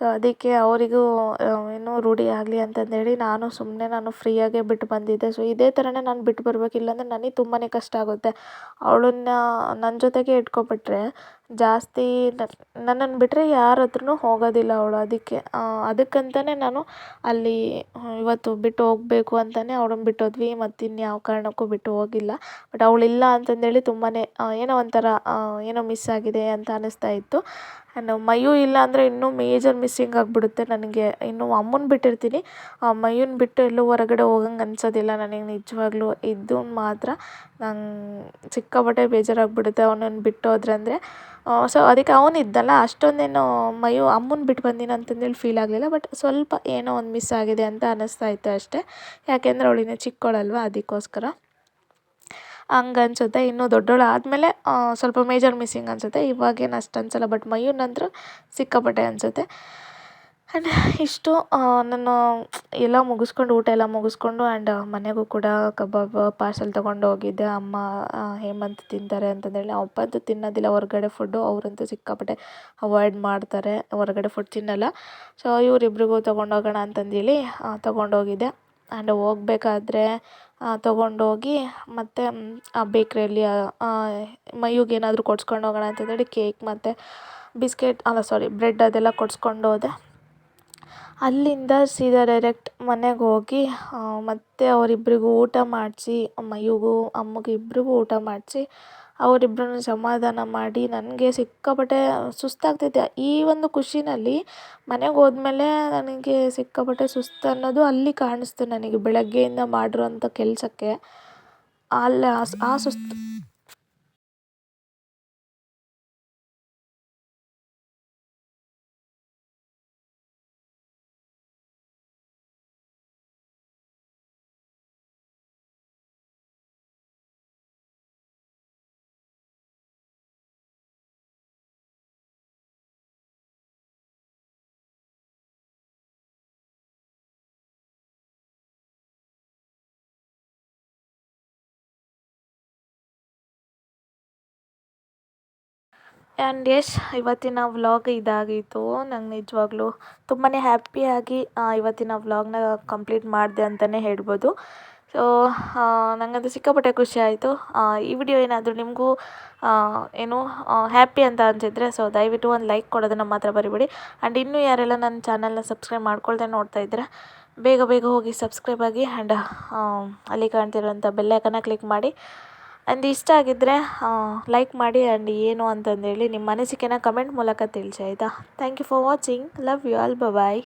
ಸೊ ಅದಕ್ಕೆ ಅವರಿಗೂ ಏನೋ ರೂಢಿ ಆಗಲಿ ಅಂತಂದೇಳಿ ನಾನು ಸುಮ್ಮನೆ ನಾನು ಫ್ರೀಯಾಗೆ ಬಿಟ್ಟು ಬಂದಿದ್ದೆ. ಸೊ ಇದೇ ಥರನೇ ನಾನು ಬಿಟ್ಟು ಬರ್ಬೇಕು. ಇಲ್ಲಾಂದರೆ ನನಗೆ ತುಂಬಾ ಕಷ್ಟ ಆಗುತ್ತೆ. ಅವಳನ್ನ ನನ್ನ ಜೊತೆಗೆ ಇಟ್ಕೊಬಿಟ್ರೆ ಜಾಸ್ತಿ ನನ್ನನ್ನು ಬಿಟ್ಟರೆ ಯಾರ ಹತ್ರನೂ ಹೋಗೋದಿಲ್ಲ ಅವಳು ಅದಕ್ಕೆ. ಅದಕ್ಕಂತಲೇ ನಾನು ಅಲ್ಲಿ ಇವತ್ತು ಬಿಟ್ಟು ಹೋಗಬೇಕು ಅಂತಲೇ ಅವಳನ್ನ ಬಿಟ್ಟೋದ್ವಿ. ಮತ್ತು ಇನ್ಯಾವ ಕಾರಣಕ್ಕೂ ಬಿಟ್ಟು ಹೋಗಿಲ್ಲ. ಬಟ್ ಅವಳಿಲ್ಲ ಅಂತಂದೇಳಿ ತುಂಬಾ ಏನೋ ಒಂಥರ ಏನೋ ಮಿಸ್ ಆಗಿದೆ ಅಂತ ಅನ್ನಿಸ್ತಾ ಇತ್ತು. ಆ್ಯಂಡ್ ಮಯು ಇಲ್ಲ ಅಂದರೆ ಇನ್ನೂ ಮೇಜರ್ ಮಿಸ್ಸಿಂಗ್ ಆಗಿಬಿಡುತ್ತೆ ನನಗೆ. ಇನ್ನು ಅಮ್ಮನ ಬಿಟ್ಟಿರ್ತೀನಿ. ಮಯುನ ಬಿಟ್ಟು ಎಲ್ಲೂ ಹೊರಗಡೆ ಹೋಗಂಗೆ ಅನ್ಸೋದಿಲ್ಲ. ನನಗೆ ನಿಜವಾಗ್ಲೂ ಇದ್ದು ಮಾತ್ರ ನಂಗೆ ಸಿಕ್ಕಾಪಟ್ಟೆ ಬೇಜಾರಾಗ್ಬಿಡುತ್ತೆ ಅವನನ್ನ ಬಿಟ್ಟು ಹೋದ್ರೆ ಅಂದರೆ. ಸೊ ಅದಕ್ಕೆ ಅವನಿದ್ದಲ್ಲ ಅಷ್ಟೊಂದೇನು ಮೈಯು ಅಮ್ಮನ ಬಿಟ್ಟು ಬಂದೀನಿ ಅಂತಂದೇಳಿ ಫೀಲ್ ಆಗಲಿಲ್ಲ. ಬಟ್ ಸ್ವಲ್ಪ ಏನೋ ಒಂದು ಮಿಸ್ ಆಗಿದೆ ಅಂತ ಅನ್ನಿಸ್ತಾ ಇತ್ತು ಅಷ್ಟೇ. ಯಾಕೆಂದರೆ ಅವಳು ಇನ್ನೂ ಚಿಕ್ಕವಳಲ್ವ ಅದಕ್ಕೋಸ್ಕರ. ಹಂಗೆ ಅನ್ಸುತ್ತೆ ಇನ್ನೂ ದೊಡ್ಡವಳು ಆದಮೇಲೆ ಸ್ವಲ್ಪ ಮೇಜರ್ ಮಿಸ್ಸಿಂಗ್ ಅನಿಸುತ್ತೆ. ಇವಾಗೇನು ಅಷ್ಟು ಅನಿಸಲ್ಲ ಬಟ್ ಮಯೂನಂತೂ ಸಿಕ್ಕಾಪಟ್ಟೆ ಅನಿಸುತ್ತೆ. ಆ್ಯಂಡ್ ಇಷ್ಟು ನಾನು ಎಲ್ಲ ಮುಗಿಸ್ಕೊಂಡು, ಊಟ ಎಲ್ಲ ಮುಗಿಸ್ಕೊಂಡು ಆ್ಯಂಡ್ ಮನೆಗೂ ಕೂಡ ಕಬಾಬ್ ಪಾರ್ಸೆಲ್ ತೊಗೊಂಡು ಹೋಗಿದ್ದೆ. ಅಮ್ಮ ಹೇಮಂತ್ ತಿಂತಾರೆ ಅಂತಂದೇಳಿ. ಅಪ್ಪ ಅಂತೂ ತಿನ್ನೋದಿಲ್ಲ. ಹೊರಗಡೆ ಫುಡ್ಡು ಅವರಂತೂ ಸಿಕ್ಕಾಪಟ್ಟೆ ಅವಾಯ್ಡ್ ಮಾಡ್ತಾರೆ. ಹೊರಗಡೆ ಫುಡ್ ತಿನ್ನಲ್ಲ. ಸೊ ಇವರಿಬ್ರಿಗೂ ತೊಗೊಂಡೋಗೋಣ ಅಂತಂದೇಳಿ ತೊಗೊಂಡೋಗಿದ್ದೆ. ಆ್ಯಂಡ್ ಹೋಗ್ಬೇಕಾದ್ರೆ ತೊಗೊಂಡೋಗಿ ಮತ್ತು ಆ ಬೇಕ್ರಿಯಲ್ಲಿ ಮಯೂಗೆ ಏನಾದರೂ ಕೊಡ್ಸ್ಕೊಂಡು ಹೋಗೋಣ ಅಂತಂದೇಳಿ ಕೇಕ್ ಮತ್ತು ಬಿಸ್ಕೆಟ್, ಅಲ್ಲ ಸಾರಿ ಬ್ರೆಡ್ ಅದೆಲ್ಲ ಕೊಡ್ಸ್ಕೊಂಡು ಹೋದೆ. ಅಲ್ಲಿಂದ ಸೀದಾ ಡೈರೆಕ್ಟ್ ಮನೆಗೆ ಹೋಗಿ ಮತ್ತು ಅವರಿಬ್ರಿಗೂ ಊಟ ಮಾಡಿಸಿ, ಮಯೂಗೂ, ಅಮ್ಮಗೂ ಇಬ್ರಿಗೂ ಊಟ ಮಾಡಿಸಿ ಅವರಿಬ್ರನ್ನೂ ಸಮಾಧಾನ ಮಾಡಿ, ನನಗೆ ಸಿಕ್ಕಾಪಟ್ಟೆ ಸುಸ್ತಾಗ್ತೈತೆ ಈ ಒಂದು ಖುಷಿನಲ್ಲಿ ಮನೆಗೆ ಹೋದ್ಮೇಲೆ ನನಗೆ ಸಿಕ್ಕಾಪಟ್ಟೆ ಸುಸ್ತು ಅನ್ನೋದು ಅಲ್ಲಿ ಕಾಣಿಸ್ತು ನನಗೆ. ಬೆಳಗ್ಗೆಯಿಂದ ಮಾಡಿರೋಂಥ ಕೆಲಸಕ್ಕೆ. ಅಲ್ಲಿ ಆ ಸುಸ್ತು. ಆ್ಯಂಡ್ ಎಸ್ ಇವತ್ತಿನ ವ್ಲಾಗ್ ಇದಾಗಿತ್ತು ನಂಗೆ ನಿಜವಾಗ್ಲೂ ತುಂಬಾ ಹ್ಯಾಪಿಯಾಗಿ ಇವತ್ತಿನ ವ್ಲಾಗ್ನ ಕಂಪ್ಲೀಟ್ ಮಾಡಿದೆ ಅಂತಲೇ ಹೇಳ್ಬೋದು. ಸೊ ನನಗಂತೂ ಸಿಕ್ಕಾಪಟ್ಟೆ ಖುಷಿ ಆಯಿತು. ಈ ವಿಡಿಯೋ ಏನಾದರೂ ನಿಮಗೂ ಏನು ಹ್ಯಾಪಿ ಅಂತ ಅನಿಸಿದ್ರೆ ಸೊ ದಯವಿಟ್ಟು ಒಂದು ಲೈಕ್ ಕೊಡೋದನ್ನು ಮಾತ್ರ ಬರಿಬೇಡಿ ಆ್ಯಂಡ್ ಇನ್ನೂ ಯಾರೆಲ್ಲ ನನ್ನ ಚಾನಲ್ನ ಸಬ್ಸ್ಕ್ರೈಬ್ ಮಾಡ್ಕೊಳ್ದೆ ನೋಡ್ತಾ ಇದ್ದರೆ, ಬೇಗ ಬೇಗ ಹೋಗಿ ಸಬ್ಸ್ಕ್ರೈಬ್ ಆಗಿ ಆ್ಯಂಡ್ ಅಲ್ಲಿ ಕಾಣ್ತಿರೋಂಥ ಬೆಲ್ಲೈಕನ್ನ ಕ್ಲಿಕ್ ಮಾಡಿ. ಆ್ಯಂಡ್ ಇಷ್ಟ ಆಗಿದ್ದರೆ ಲೈಕ್ ಮಾಡಿ ಆ್ಯಂಡ್ ಏನು ಅಂತಂದೇಳಿ ನಿಮ್ಮ ಅನಿಸಿಕೆನ ಕಮೆಂಟ್ ಮೂಲಕ ತಿಳಿಸಿ, ಆಯಿತಾ? Thank you for watching love you all bye